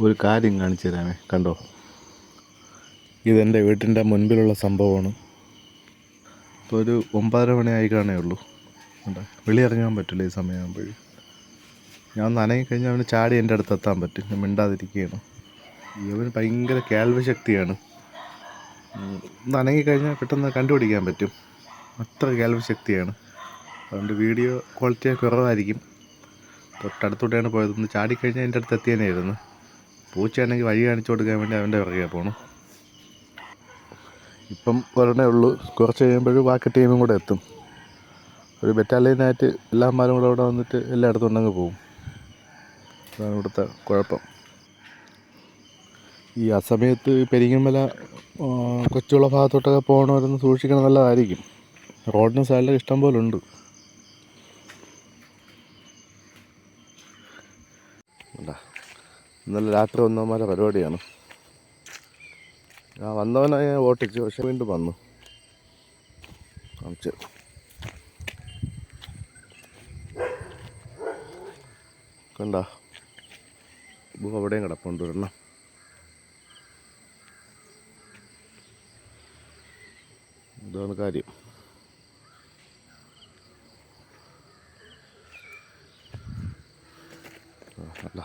ഒരു കാര്യം കാണിച്ചു തരാമേ. കണ്ടോ? ഇതെന്റെ വീട്ടിന്റെ മുൻപിലുള്ള സംഭവമാണ്. ഇപ്പോൾ ഒരു ഒമ്പതര മണിയായി കാണേ ഉള്ളൂ. കണ്ടോ? വെളിയിറങ്ങാൻ പറ്റില്ല ഈ സമയമാകുമ്പോൾ ഞാൻ നനങ്ങി കഴിഞ്ഞാൽ അവന് ചാടി എന്റെ അടുത്ത് എത്താൻ പറ്റും. ഞാൻ മിണ്ടാതിരിക്കുകയാണ്. ഇവന് ഭയങ്കര കേൾവശക്തിയാണ് നനങ്ങി കഴിഞ്ഞാൽ പെട്ടെന്ന് കണ്ടുപിടിക്കാൻ പറ്റും. അത്ര കേൾവശക്തിയാണ് അതുകൊണ്ട് വീഡിയോ ക്വാളിറ്റി കുറവായിരിക്കും. തൊട്ടടുത്തോട്ടെയാണ് പോയത്. ഒന്ന് ചാടിക്കഴിഞ്ഞാൽ എന്റെ അടുത്ത് എത്തിയനായിരുന്നു പൂച്ചയാണെങ്കിൽ വഴി കാണിച്ചു കൊടുക്കാൻ വേണ്ടി അവന്റെ പിറകെ പോകണം ഇപ്പം ഒരെണ്ണേ ഉള്ളൂ. കുറച്ച് കഴിയുമ്പോഴും ബാക്കി ടീമും കൂടെ എത്തും. ഒരു ബറ്റാലിയനായിട്ട് എല്ലാമാരും കൂടെ അവിടെ വന്നിട്ട് എല്ലായിടത്തും ഉണ്ടെങ്കിൽ പോകും അതാണ് ഇവിടുത്തെ കുഴപ്പം. ഈ അസമയത്ത് പെരിങ്ങമല കൊച്ചുള്ള ഭാഗത്തോട്ടൊക്കെ പോകണവരൊന്ന് സൂക്ഷിക്കണം നല്ലതായിരിക്കും. റോഡിന് സൈഡിൽ ഇഷ്ടം പോലെ ഉണ്ട്. ഇതാ, ഇന്നലെ രാത്രി വന്നവന്മാരെ പരിപാടിയാണ്. ആ വന്നവനെ ഞാൻ ഓട്ടിച്ചു പക്ഷെ വീണ്ടും വന്നു. കാണിച്ചു കണ്ട? അവിടെയും കിടപ്പുണ്ട് ഒരെണ്ണം ഇതാണ് കാര്യം. അല്ല